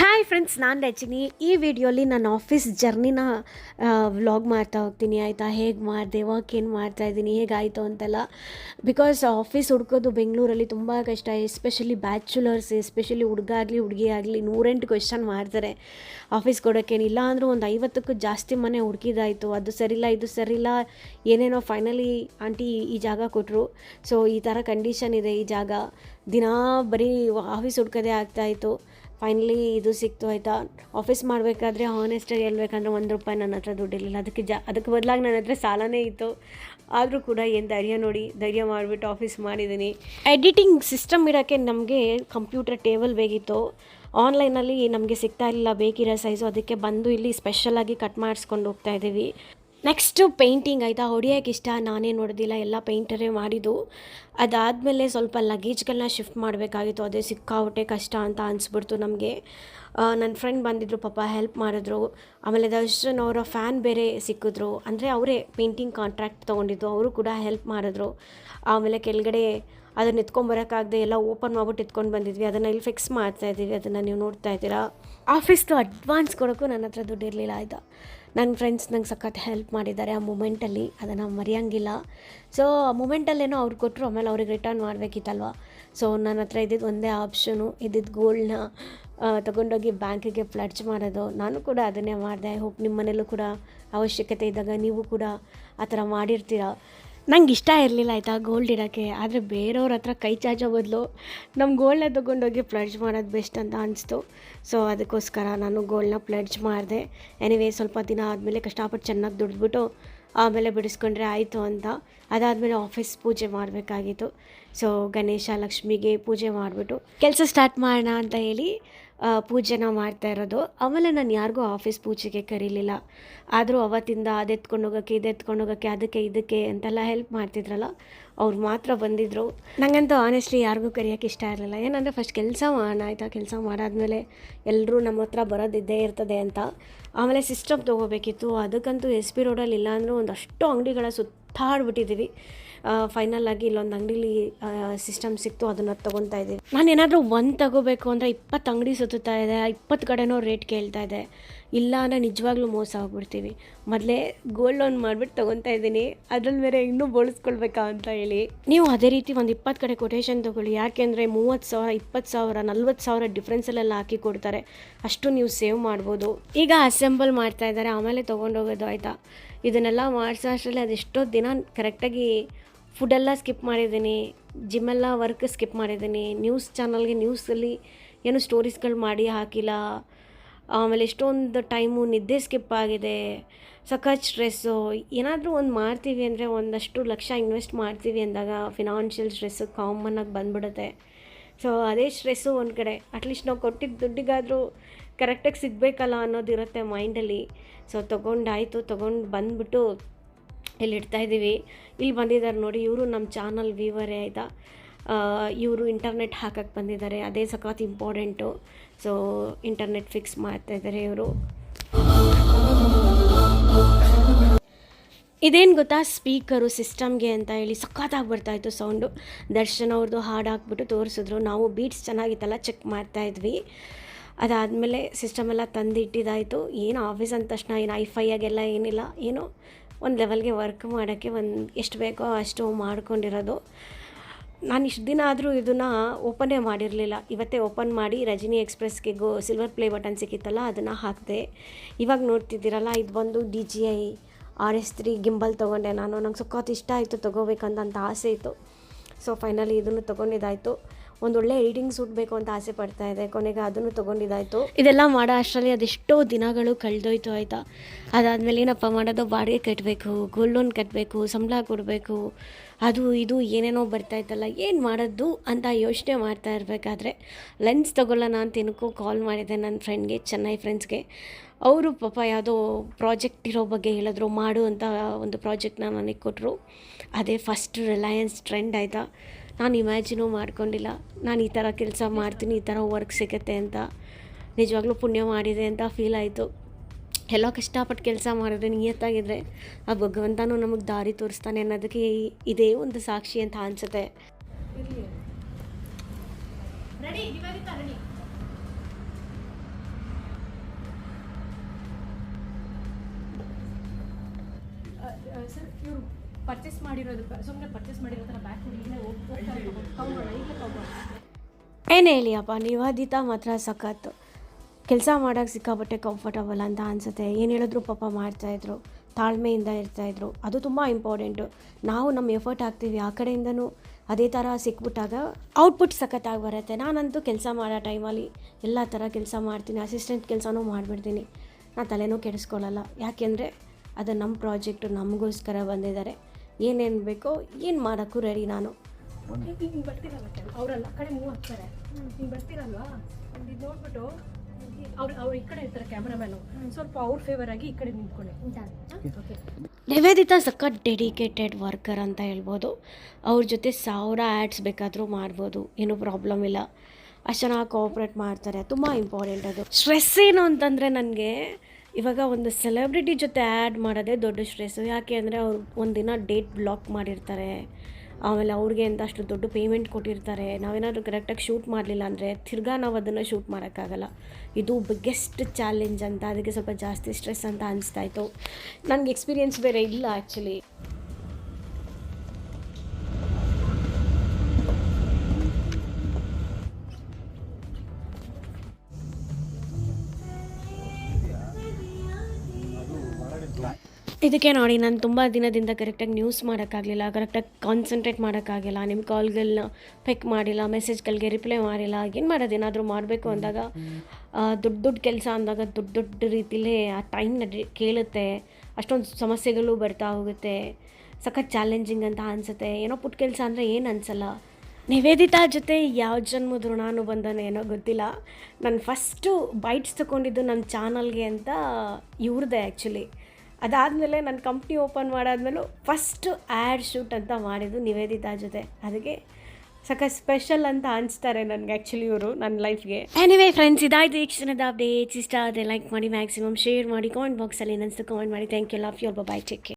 Hi friends ನಾನು ರಚಿನಿ ಈ ವಿಡಿಯೋಲಿ ನಾನು ಆಫೀಸ್ ಜರ್ನಿನ ವ್ಲಾಗ್ ಮಾಡ್ತಾ ಹೋಗ್ತೀನಿ. ಆಯಿತಾ? ಹೇಗೆ ಮಾಡಿದೆ? ವರ್ಕ್ ಏನು ಮಾಡ್ತಾ ಇದ್ದೀನಿ? ಹೇಗಾಯಿತು ಅಂತೆಲ್ಲ. ಬಿಕಾಸ್ ಆಫೀಸ್ ಹುಡ್ಕೋದು ಬೆಂಗಳೂರಲ್ಲಿ ತುಂಬ ಕಷ್ಟ. ಎಸ್ಪೆಷಲಿ ಬ್ಯಾಚುಲರ್ಸ್ ಎಸ್ಪೆಷಲಿ ಹುಡುಗ ಆಗಲಿ, ಹುಡುಗಿ ಆಗಲಿ, ನೂರೆಂಟು ಕ್ವೆಶನ್ ಮಾಡ್ತಾರೆ. ಆಫೀಸ್ ಕೊಡೋಕ್ಕೇನು ಇಲ್ಲ ಅಂದರೂ ಒಂದು ಐವತ್ತಕ್ಕೂ ಜಾಸ್ತಿ ಮನೆ ಹುಡುಕಿದಾಯಿತು. ಅದು ಸರಿಲ್ಲ, ಇದು ಸರಿಲ್ಲ, ಏನೇನೋ ಫೈನಲಿ ಆಂಟಿ ಈ ಜಾಗ ಕೊಟ್ಟರು ಸೊ ಈ ಥರ ಕಂಡೀಷನ್ ಇದೆ ಈ ಜಾಗ. ದಿನಾ ಬರೀ ಆಫೀಸ್ ಹುಡ್ಕೋದೇ ಆಗ್ತಾಯಿತ್ತು ಫೈನಲಿ ಇದು ಸಿಕ್ತು ಆಯಿತಾ? ಆಫೀಸ್ ಮಾಡಬೇಕಾದ್ರೆ ಹಾನೆಸ್ಟಾಗಿ ಹೇಳ್ಬೇಕಂದ್ರೆ ಒಂದು ರೂಪಾಯಿ ನನ್ನ ಹತ್ರ ದುಡ್ಡಿರಲಿಲ್ಲ. ಅದಕ್ಕೆ ಜಾ, ಅದಕ್ಕೆ ಬದಲಾಗಿ ನನ್ನ ಹತ್ರ ಸಾಲನೇ ಇತ್ತು. ಆದರೂ ಕೂಡ ಏನು ಧೈರ್ಯ ನೋಡಿ, ಧೈರ್ಯ ಮಾಡಿಬಿಟ್ಟು ಆಫೀಸ್ ಮಾಡಿದ್ದೀನಿ ಎಡಿಟಿಂಗ್ ಸಿಸ್ಟಮ್ ಇರೋಕ್ಕೆ ನಮಗೆ ಕಂಪ್ಯೂಟರ್ ಟೇಬಲ್ ಬೇಕಿತ್ತು. ಆನ್ಲೈನಲ್ಲಿ ನಮಗೆ ಸಿಗ್ತಾ ಇರಲಿಲ್ಲ, ಬೇಕಿರೋ ಸೈಜು ಅದಕ್ಕೆ ಬಂದು ಇಲ್ಲಿ ಸ್ಪೆಷಲಾಗಿ ಕಟ್ ಮಾಡಿಸ್ಕೊಂಡು ಹೋಗ್ತಾ ಇದ್ದೀವಿ ನೆಕ್ಸ್ಟು ಪೇಂಟಿಂಗ್ ಆಯಿತಾ? ಹೊಡಿಯೋಕೆ ಇಷ್ಟ? ನಾನೇ ನೋಡೋದಿಲ್ಲ. ಎಲ್ಲ ಪೇಂಟರೇ ಮಾಡಿದ್ದು. ಅದಾದಮೇಲೆ ಸ್ವಲ್ಪ ಲಗೇಜ್ಗಳನ್ನ ಶಿಫ್ಟ್ ಮಾಡಬೇಕಾಗಿತ್ತು. ಅದೇ ಸಿಕ್ಕಾಪಟ್ಟೆ ಕಷ್ಟ ಅಂತ ಅನಿಸ್ಬಿಡ್ತು ನಮಗೆ. ನನ್ನ ಫ್ರೆಂಡ್ ಬಂದಿದ್ದರು ಪಾಪ ಹೆಲ್ಪ್ ಮಾಡಿದ್ರು. ಆಮೇಲೆ ದರ್ಶನ್ ಅವರ ಫ್ಯಾನ್ ಬೇರೆ ಸಿಕ್ಕಿದ್ರು. ಅಂದರೆ ಅವರೇ ಪೇಂಟಿಂಗ್ ಕಾಂಟ್ರಾಕ್ಟ್ ತೊಗೊಂಡಿದ್ದು. ಅವರು ಕೂಡ ಹೆಲ್ಪ್ ಮಾಡಿದ್ರು. ಆಮೇಲೆ ಕೆಳಗಡೆ ಅದನ್ನ ಎತ್ಕೊಂಬರೋಕ್ಕಾಗದೆ ಎಲ್ಲ ಓಪನ್ ಮಾಡ್ಬಿಟ್ಟು ಎತ್ಕೊಂಡು ಬಂದಿದ್ವಿ. ಅದನ್ನು ಇಲ್ಲಿ ಫಿಕ್ಸ್ ಮಾಡ್ತಾ ಇದ್ದೀವಿ ಅದನ್ನು ನೀವು ನೋಡ್ತಾ ಇದ್ದೀರಾ? ಆಫೀಸ್ದು ಅಡ್ವಾನ್ಸ್ ಕೊಡೋಕ್ಕೂ ನನ್ನ ಹತ್ರ ದುಡ್ಡು ಇರಲಿಲ್ಲ ಆಯಿತಾ? ನನ್ನ ಫ್ರೆಂಡ್ಸ್ ನಂಗೆ ಸಖತ್ ಹೆಲ್ಪ್ ಮಾಡಿದ್ದಾರೆ ಆ ಮೂಮೆಂಟಲ್ಲಿ ಅದನ್ನು ಮರೆಯೋಂಗಿಲ್ಲ. ಸೊ ಆ ಮೂಮೆಂಟಲ್ಲೇನೋ ಅವ್ರು ಕೊಟ್ಟರು ಆಮೇಲೆ ಅವ್ರಿಗೆ ರಿಟರ್ನ್ ಮಾಡಬೇಕಿತ್ತಲ್ವ? ಸೊ ನನ್ನ ಹತ್ರ ಇದ್ದಿದ್ದು ಒಂದೇ ಆಪ್ಷನು ಇದ್ದಿದ್ದು ಗೋಲ್ಡ್ನ ತೊಗೊಂಡೋಗಿ ಬ್ಯಾಂಕಿಗೆ ಪ್ಲಡ್ಜ್ ಮಾಡೋದು. ನಾನು ಕೂಡ ಅದನ್ನೇ ಮಾಡಿದೆ. ಹೋಪ್ ನಿಮ್ಮ ಮನೇಲೂ ಕೂಡ ಅವಶ್ಯಕತೆ ಇದ್ದಾಗ ನೀವು ಕೂಡ ಆ ಥರ ಮಾಡಿರ್ತೀರ? ನಂಗೆ ಇಷ್ಟ ಇರಲಿಲ್ಲ ಆಯಿತಾ ಗೋಲ್ಡ್ ಇಡೋಕ್ಕೆ. ಆದರೆ ಬೇರೆಯವ್ರ ಹತ್ರ ಕೈ ಚಾಚೋ ಬದಲು ನಮ್ಮ ಗೋಲ್ಡ್ನ ತೊಗೊಂಡೋಗಿ ಪ್ಲಡ್ಜ್ ಮಾಡೋದು ಬೆಸ್ಟ್ ಅಂತ ಅನಿಸ್ತು. ಸೊ ಅದಕ್ಕೋಸ್ಕರ ನಾನು ಗೋಲ್ಡ್ನ ಪ್ಲಡ್ಜ್ ಮಾಡಿದೆ. ಎನಿವೇ ಸ್ವಲ್ಪ ದಿನ ಆದಮೇಲೆ ಕಷ್ಟಪಟ್ಟು ಚೆನ್ನಾಗಿ ದುಡಿದ್ಬಿಟ್ಟು ಆಮೇಲೆ ಬಿಡಿಸ್ಕೊಂಡ್ರೆ ಆಯಿತು ಅಂತ. ಅದಾದಮೇಲೆ ಆಫೀಸ್ ಪೂಜೆ ಮಾಡಬೇಕಾಗಿತ್ತು. ಸೊ ಗಣೇಶ ಲಕ್ಷ್ಮಿಗೆ ಪೂಜೆ ಮಾಡಿಬಿಟ್ಟು ಕೆಲಸ ಸ್ಟಾರ್ಟ್ ಮಾಡೋಣ ಅಂತ ಹೇಳಿ ಪೂಜೆನ ಮಾಡ್ತಾ ಇರೋದು. ಆಮೇಲೆ ನಾನು ಯಾರಿಗೂ ಆಫೀಸ್ ಪೂಜೆಗೆ ಕರೀಲಿಲ್ಲ. ಆದರೂ ಅವತ್ತಿಂದ ಅದೆತ್ಕೊಂಡು ಹೋಗೋಕ್ಕೆ ಇದೆತ್ಕೊಂಡು ಹೋಗೋಕ್ಕೆ, ಅದಕ್ಕೆ, ಇದಕ್ಕೆ ಅಂತೆಲ್ಲ ಹೆಲ್ಪ್ ಮಾಡ್ತಿದ್ರಲ್ಲ, ಅವ್ರು ಮಾತ್ರ ಬಂದಿದ್ದರು ನನಗಂತೂ ಆನೆಸ್ಟ್ಲಿ ಯಾರಿಗೂ ಕರೆಯೋಕ್ಕೆ ಇಷ್ಟ ಇರಲಿಲ್ಲ. ಏನಂದರೆ ಫಸ್ಟ್ ಕೆಲಸ ಮಾಡೋಣ ಆಯಿತಾ? ಕೆಲಸ ಮಾಡಾದ್ಮೇಲೆ ಎಲ್ಲರೂ ನಮ್ಮ ಹತ್ರ ಬರೋದಿದ್ದೇ ಇರ್ತದೆ ಅಂತ. ಆಮೇಲೆ ಸಿಸ್ಟಮ್ ತೊಗೋಬೇಕಿತ್ತು. ಅದಕ್ಕಂತೂ ಎಸ್ ಪಿ ರೋಡಲ್ಲಿ ಇಲ್ಲ ಅಂದರೂ ಒಂದಷ್ಟು ಅಂಗಡಿಗಳ ಸುತ್ತಾಡ್ಬಿಟ್ಟಿದ್ದೀವಿ ಫೈನಲ್ ಆಗಿ ಇಲ್ಲೊಂದು ಅಂಗಡಿಲಿ ಸಿಸ್ಟಮ್ ಸಿಕ್ತು, ಅದನ್ನು ತೊಗೊತಾ ಇದ್ದೀವಿ ನಾನು ಏನಾದರೂ ಒಂದು ತಗೋಬೇಕು ಅಂದರೆ ಇಪ್ಪತ್ತು ಅಂಗಡಿ ಸುತ್ತಾ ಇದೆ, ಇಪ್ಪತ್ತು ಕಡೆನೋ ರೇಟ್ ಕೇಳ್ತಾ ಇದೆ. ಇಲ್ಲ ಅಂದರೆ ನಿಜವಾಗ್ಲೂ ಮೋಸ ಹೋಗ್ಬಿಡ್ತೀವಿ ಮೊದಲೇ ಗೋಲ್ಡ್ ಲೋನ್ ಮಾಡಿಬಿಟ್ಟು ತೊಗೊತಾ ಇದ್ದೀನಿ. ಅದ್ರಲ್ಲಿ ಮೇಲೆ ಇನ್ನೂ ಬೋಳಿಸ್ಕೊಳ್ಬೇಕಾ ಅಂತ ಹೇಳಿ. ನೀವು ಅದೇ ರೀತಿ ಒಂದು ಇಪ್ಪತ್ತು ಕಡೆ ಕೊಟೇಶನ್ ತೊಗೊಳ್ಳಿ. ಯಾಕೆಂದರೆ ಮೂವತ್ತು ಸಾವಿರ, ಇಪ್ಪತ್ತು ಸಾವಿರ, ನಲ್ವತ್ತು ಸಾವಿರ ಡಿಫ್ರೆನ್ಸಲ್ಲೆಲ್ಲ ಹಾಕಿ ಕೊಡ್ತಾರೆ. ಅಷ್ಟು ನೀವು ಸೇವ್ ಮಾಡ್ಬೋದು. ಈಗ ಅಸೆಂಬಲ್ ಮಾಡ್ತಾ ಇದ್ದಾರೆ. ಆಮೇಲೆ ತೊಗೊಂಡೋಗೋದು ಆಯಿತಾ? ಇದನ್ನೆಲ್ಲ ಮಾಡಿಸೋ ಅಷ್ಟರಲ್ಲಿ ಅದೆಷ್ಟೋ ದಿನ ಕರೆಕ್ಟಾಗಿ ಫುಡ್ಡೆಲ್ಲ ಸ್ಕಿಪ್ ಮಾಡಿದ್ದೀನಿ, ಜಿಮ್ಮೆಲ್ಲ ವರ್ಕ್ ಸ್ಕಿಪ್ ಮಾಡಿದ್ದೀನಿ ನ್ಯೂಸ್ ಚಾನಲ್ಗೆ ನ್ಯೂಸಲ್ಲಿ ಏನು ಸ್ಟೋರೀಸ್ಗಳು ಮಾಡಿ ಹಾಕಿಲ್ಲ. ಆಮೇಲೆ ಎಷ್ಟೊಂದು ಟೈಮು ನಿದ್ದೆ ಸ್ಕಿಪ್ ಆಗಿದೆ, ಸಖತ್ ಸ್ಟ್ರೆಸ್ಸು ಏನಾದರೂ ಒಂದು ಮಾಡ್ತೀವಿ ಅಂದರೆ ಒಂದಷ್ಟು ಲಕ್ಷ ಇನ್ವೆಸ್ಟ್ ಮಾಡ್ತೀವಿ ಅಂದಾಗ ಫಿನಾನ್ಷಿಯಲ್ ಸ್ಟ್ರೆಸ್ಸು ಕಾಮನ್ನಾಗಿ ಬಂದ್ಬಿಡುತ್ತೆ. ಸೊ ಅದೇ ಸ್ಟ್ರೆಸ್ಸು ಒಂದು ಕಡೆ. ಅಟ್ಲೀಸ್ಟ್ ನಾವು ಕೊಟ್ಟಿದ್ದ ದುಡ್ಡಿಗಾದರೂ ಕರೆಕ್ಟಾಗಿ ಸಿಗಬೇಕಲ್ಲ ಅನ್ನೋದಿರುತ್ತೆ ಮೈಂಡಲ್ಲಿ ಸೊ ತೊಗೊಂಡಾಯಿತು ತೊಗೊಂಡು ಬಂದುಬಿಟ್ಟು ಇಲ್ಲಿ ಇಡ್ತಾ ಇದ್ದೀವಿ? ಇಲ್ಲಿ ಬಂದಿದ್ದಾರೆ ನೋಡಿ, ಇವರು ನಮ್ಮ ಚಾನಲ್ ವ್ಯೂವರೇ ಆಯಿತಾ? ಇವರು ಇಂಟರ್ನೆಟ್ ಹಾಕಕ್ಕೆ ಬಂದಿದ್ದಾರೆ, ಅದೇ ಸಖತ್ ಇಂಪಾರ್ಟೆಂಟು ಸೊ ಇಂಟರ್ನೆಟ್ ಫಿಕ್ಸ್ ಮಾಡ್ತಾ ಇದ್ದಾರೆ ಇವರು. ಇದೇನು ಗೊತ್ತಾ? ಸ್ಪೀಕರು ಸಿಸ್ಟಮ್ಗೆ ಅಂತ ಹೇಳಿ ಸಖತ್ತಾಗಿ ಬರ್ತಾಯಿತ್ತು ಸೌಂಡು ದರ್ಶನ್ ಅವ್ರದ್ದು ಹಾಡು ಹಾಕ್ಬಿಟ್ಟು ತೋರಿಸಿದ್ರು. ನಾವು ಬೀಟ್ಸ್ ಚೆನ್ನಾಗಿತ್ತಲ್ಲ ಚೆಕ್ ಮಾಡ್ತಾ ಇದ್ವಿ. ಅದಾದಮೇಲೆ ಸಿಸ್ಟಮೆಲ್ಲ ತಂದಿಟ್ಟಿದ್ದಾಯಿತು ತಂದು ಏನು ಆಫೀಸ್ ಅಂದ ತಕ್ಷಣ, ಏನು ಐಫೈಯಾಗೆಲ್ಲ ಏನಿಲ್ಲ, ಏನೋ? ಒಂದು ಲೆವೆಲ್ಗೆ ವರ್ಕ್ ಮಾಡೋಕ್ಕೆ ಒಂದು ಎಷ್ಟು ಬೇಕೋ ಅಷ್ಟು ಮಾಡ್ಕೊಂಡಿರೋದು. ನಾನು ಇಷ್ಟು ದಿನ ಆದರೂ ಇದನ್ನು ಓಪನೇ ಮಾಡಿರಲಿಲ್ಲ. ಇವತ್ತೇ ಓಪನ್ ಮಾಡಿ ರಜನಿ ಎಕ್ಸ್ಪ್ರೆಸ್ಗೆ ಗೋ ಸಿಲ್ವರ್ ಪ್ಲೇ ಬಟನ್ ಸಿಕ್ಕಿತ್ತಲ್ಲ, ಅದನ್ನು ಹಾಕಿದೆ. ಇವಾಗ ನೋಡ್ತಿದ್ದೀರಲ್ಲ, ಇದು ಬಂದು D J I R S three gimbal ತೊಗೊಂಡೆ ನಾನು. ನಂಗೆ ಸಖತ್ ಇಷ್ಟ ಆಯಿತು ತೊಗೋಬೇಕಂತ ಆಸೆ ಇತ್ತು. ಸೊ ಫೈನಲಿ ಇದನ್ನು ತೊಗೊಂಡಿದ್ದಾಯಿತು. ಒಂದೊಳ್ಳೆ ಎಡಿಟಿಂಗ್ ಸೂಟ್ ಬೇಕು ಅಂತ ಆಸೆ ಪಡ್ತಾ ಇದೆ. ಕೊನೆಗೆ ಅದನ್ನು ತೊಗೊಂಡಿದ್ದಾಯಿತು. ಇದೆಲ್ಲ ಮಾಡೋ ಅಷ್ಟರಲ್ಲಿ ಅದೆಷ್ಟೋ ದಿನಗಳು ಕಳೆದೋಯ್ತು ಆಯಿತಾ. ಅದಾದಮೇಲೆ ಏನಪ್ಪ ಮಾಡೋದು? ಬಾಡಿಗೆ ಕಟ್ಟಬೇಕು ಗೋಲ್ಡ್ ಲೋನ್ ಕಟ್ಟಬೇಕು ಸಂಬಳ ಕೊಡಬೇಕು. ಅದು ಇದು ಏನೇನೋ ಬರ್ತಾಯಿತ್ತಲ್ಲ ಏನು ಮಾಡೋದು ಅಂತ ಯೋಚನೆ ಮಾಡ್ತಾ ಇರಬೇಕಾದ್ರೆ ಲೆನ್ಸ್ ತಗೊಳ್ಳೋಣ ಅಂತ ಏನಕ್ಕೂ ಕಾಲ್ ಮಾಡಿದೆ ನನ್ನ ಫ್ರೆಂಡ್ಗೆ ಚೆನ್ನೈ ಫ್ರೆಂಡ್ಸ್ಗೆ ಅವರು ಪಾಪ ಯಾವುದೋ ಪ್ರಾಜೆಕ್ಟ್ ಇರೋ ಬಗ್ಗೆ ಹೇಳಿದ್ರು, ಮಾಡು ಅಂತ ಒಂದು ಪ್ರಾಜೆಕ್ಟ್ನ ನನಗೆ ಕೊಟ್ಟರು ಅದೇ ಫಸ್ಟ್ ರಿಲಯನ್ಸ್ ಟ್ರೆಂಡ್ ಆಯಿತಾ. ನಾನು ಇಮ್ಯಾಜಿನೂ ಮಾಡ್ಕೊಂಡಿಲ್ಲ. ನಾನು ಈ ಥರ ಕೆಲಸ ಮಾಡ್ತೀನಿ ಈ ಥರ ವರ್ಕ್ ಸಿಗುತ್ತೆ ಅಂತ. ನಿಜವಾಗ್ಲೂ ಪುಣ್ಯ ಮಾಡಿದೆ ಅಂತ ಫೀಲ್ ಆಯಿತು. ಎಲ್ಲ ಕಷ್ಟಪಟ್ಟು ಕೆಲಸ ಮಾಡಿದ್ರೆ ನಿಯತ್ತಾಗಿದ್ದರೆ ಆ ಭಗವಂತನೂ ನಮಗೆ ದಾರಿ ತೋರಿಸ್ತಾನೆ ಅನ್ನೋದಕ್ಕೆ ಇದೇ ಒಂದು ಸಾಕ್ಷಿ ಅಂತ ಅನಿಸುತ್ತೆ. ಸರ್ ಇವರು ಪರ್ಚೇಸ್ ಮಾಡಿರೋದು ಸುಮ್ಮನೆ ಪರ್ಚೇಸ್ ಮಾಡಿರೋದನ್ನ ಬ್ಯಾಕ್ ಇಲ್ಲೇ ಹೋಗಿ ಕೌಂಟರ್ ಈಗಲೇ ಕೌಂಟರ್ ಏನು ಹೇಳಿಯಪ್ಪ ನಿವಾದಿತ ಮಾತ್ರ ಸಖತ್ತು. ಕೆಲಸ ಮಾಡೋಕ್ಕೆ ಸಿಕ್ಕಾಪಟ್ಟೆ ಕಂಫರ್ಟಬಲ್ ಅಂತ ಅನಿಸುತ್ತೆ. ಏನು ಹೇಳಿದ್ರು ಪಾಪ ಮಾಡ್ತಾಯಿದ್ರು ತಾಳ್ಮೆಯಿಂದ ಇರ್ತಾಯಿದ್ರು ಅದು ತುಂಬ ಇಂಪಾರ್ಟೆಂಟು ನಾವು ನಮ್ಮ ಎಫರ್ಟ್ ಹಾಕ್ತೀವಿ, ಆ ಕಡೆಯಿಂದನೂ ಅದೇ ಥರ ಸಿಕ್ಬಿಟ್ಟಾಗ ಔಟ್ಪುಟ್ ಸಖತ್ತಾಗಿ ಬರುತ್ತೆ. ನಾನಂತೂ ಕೆಲಸ ಮಾಡೋ ಟೈಮಲ್ಲಿ ಎಲ್ಲ ಥರ ಕೆಲಸ ಮಾಡ್ತೀನಿ ಅಸಿಸ್ಟೆಂಟ್ ಕೆಲಸನೂ ಮಾಡಿಬಿಡ್ತೀನಿ. ನಾನು ತಲೆನೂ ಕೆಡಿಸ್ಕೊಳ್ಳಲ್ಲ. ಯಾಕೆಂದರೆ ಅದು ನಮ್ಮ ಪ್ರಾಜೆಕ್ಟು ನಮಗೋಸ್ಕರ ಬಂದಿದ್ದಾರೆ. ಏನೇನು ಬೇಕೋ ಏನು ಮಾಡೋಕ್ಕೂ ರೆಡಿ ನಾನು. ನಿವೇದಿತ ಹಿಂಗೆ ಬರ್ತಿರಲ್ಲ ಅವರಲ್ಲ ಕಡೆ ಮೂವ್ ಆಗ್ತಾರೆ. ಹಿಂಗೆ ಬರ್ತಿರಲ್ವಾ? ಇದು ನೋಡ್ಬಿಟ್ಟು ಅವ್ರು ಅವ್ರು ಈ ಕಡೆ ಇರ್ತಾರೆ ಕ್ಯಾಮ್ರಾಮ್ಯಾನು ಸ್ವಲ್ಪ ಅವ್ರ ಫೇವರ್ ಆಗಿ ಈ ಕಡೆ ನಿಂತ್ಕೊಳ್ಳಿ. ನಿವೇದಿತಾ ಸಖತ್ ಡೆಡಿಕೇಟೆಡ್ ವರ್ಕರ್ ಅಂತ ಹೇಳ್ಬೋದು. ಅವ್ರ ಜೊತೆ ಸಾವಿರ ಆ್ಯಡ್ಸ್ ಬೇಕಾದರೂ ಮಾಡ್ಬೋದು. ಏನೂ ಪ್ರಾಬ್ಲಮ್ ಇಲ್ಲ. ಅಷ್ಟು ಚೆನ್ನಾಗಿ ಕೋಆಪ್ರೇಟ್ ಮಾಡ್ತಾರೆ. ತುಂಬ ಇಂಪಾರ್ಟೆಂಟ್ ಅದು. ಸ್ಟ್ರೆಸ್ ಏನು ಅಂತಂದರೆ ನನಗೆ ಇವಾಗ ಒಂದು ಸೆಲೆಬ್ರಿಟಿ ಜೊತೆ ಆ್ಯಡ್ ಮಾಡೋದೇ ದೊಡ್ಡ ಸ್ಟ್ರೆಸ್ಸು ಯಾಕೆ ಅಂದರೆ ಅವ್ರು ಒಂದಿನ ಡೇಟ್ ಬ್ಲಾಕ್ ಮಾಡಿರ್ತಾರೆ. ಆಮೇಲೆ ಅವ್ರಿಗೆ ಅಂತ ಅಷ್ಟು ದೊಡ್ಡ ಪೇಮೆಂಟ್ ಕೊಟ್ಟಿರ್ತಾರೆ. ನಾವೇನಾದರೂ ಕರೆಕ್ಟಾಗಿ ಶೂಟ್ ಮಾಡಲಿಲ್ಲ ಅಂದರೆ ತಿರ್ಗಾ ನಾವು ಅದನ್ನು ಶೂಟ್ ಮಾಡೋಕ್ಕಾಗಲ್ಲ. ಇದು ಬಿಗ್ಗೆಸ್ಟ್ ಚಾಲೆಂಜ್ ಅಂತ, ಅದಕ್ಕೆ ಸ್ವಲ್ಪ ಜಾಸ್ತಿ ಸ್ಟ್ರೆಸ್ ಅಂತ ಅನಿಸ್ತಾಯಿತ್ತು ನನಗೆ ಎಕ್ಸ್ಪೀರಿಯೆನ್ಸ್ ಬೇರೆ ಇಲ್ಲ ಆ್ಯಕ್ಚುಲಿ ಇದಕ್ಕೆ ನೋಡಿ, ನಾನು ತುಂಬ ದಿನದಿಂದ ಕರೆಕ್ಟಾಗಿ ನ್ಯೂಸ್ ಮಾಡೋಕ್ಕಾಗಲಿಲ್ಲ ಕರೆಕ್ಟಾಗಿ ಕಾನ್ಸಂಟ್ರೇಟ್ ಮಾಡೋಕ್ಕಾಗಿಲ್ಲ ನಿಮ್ಮ ಕಾಲ್ಗಳನ್ನ ಪಿಕ್ ಮಾಡಿಲ್ಲ ಮೆಸೇಜ್ಗಳಿಗೆ ರಿಪ್ಲೈ ಮಾಡಿಲ್ಲ, ಏನು ಮಾಡೋದು, ಏನಾದರೂ ಮಾಡಬೇಕು ಅಂದಾಗ ದೊಡ್ಡ ದೊಡ್ಡ ಕೆಲಸ ಅಂದಾಗ ದೊಡ್ಡ ದೊಡ್ಡ ರೀತಿಲೇ ಆ ಟೈಮ್ನ ಕೇಳುತ್ತೆ, ಅಷ್ಟೊಂದು ಸಮಸ್ಯೆಗಳು ಬರ್ತಾ ಹೋಗುತ್ತೆ, ಸಖತ್ ಚಾಲೆಂಜಿಂಗ್ ಅಂತ ಅನಿಸುತ್ತೆ, ಏನೋ ಪುಟ್ಟ ಕೆಲಸ ಅಂದರೆ ಏನು ಅನಿಸಲ್ಲ. ನಿವೇದಿತಾ ಜೊತೆ ಯಾವ ಜನ್ಮದ ಋಣಾನು ಬಂದನೋ ಏನೋ ಗೊತ್ತಿಲ್ಲ. ನಾನು ಫಸ್ಟು ಬೈಟ್ಸ್ ತೊಗೊಂಡಿದ್ದು ನನ್ನ ಚಾನಲ್ಗೆ ಅಂತ ಇವ್ರದ್ದೇ ಆ್ಯಕ್ಚುಲಿ ಅದಾದಮೇಲೆ ನನ್ನ ಕಂಪ್ನಿ ಓಪನ್ ಮಾಡಾದ್ಮೇಲೂ ಫಸ್ಟು ಆ್ಯಡ್ ಶೂಟ್ ಅಂತ ಮಾಡಿದ್ದು ನಿವೇದಿತಾ ಜೊತೆ. ಅದಕ್ಕೆ ಸಖತ್ ಸ್ಪೆಷಲ್ ಅಂತ ಅನಿಸ್ತಾರೆ ನನಗೆ ಆ್ಯಕ್ಚುಲಿ ಇವರು ನನ್ನ ಲೈಫ್ಗೆ ಎನಿವೇ ಫ್ರೆಂಡ್ಸ್ ಇದಾಯಿತು ಈ ಕ್ಷಣದ ಅಪ್ಡೇಟ್ಸ್ ಇಷ್ಟ ಆದರೆ ಲೈಕ್ ಮಾಡಿ ಮ್ಯಾಕ್ಸಿಮಮ್ ಶೇರ್ ಮಾಡಿ ಕಾಮೆಂಟ್ ಬಾಕ್ಸಲ್ಲಿ ಏನಿಸ್ತು ಕಾಮೆಂಟ್ ಮಾಡಿ. Thank you love you bye take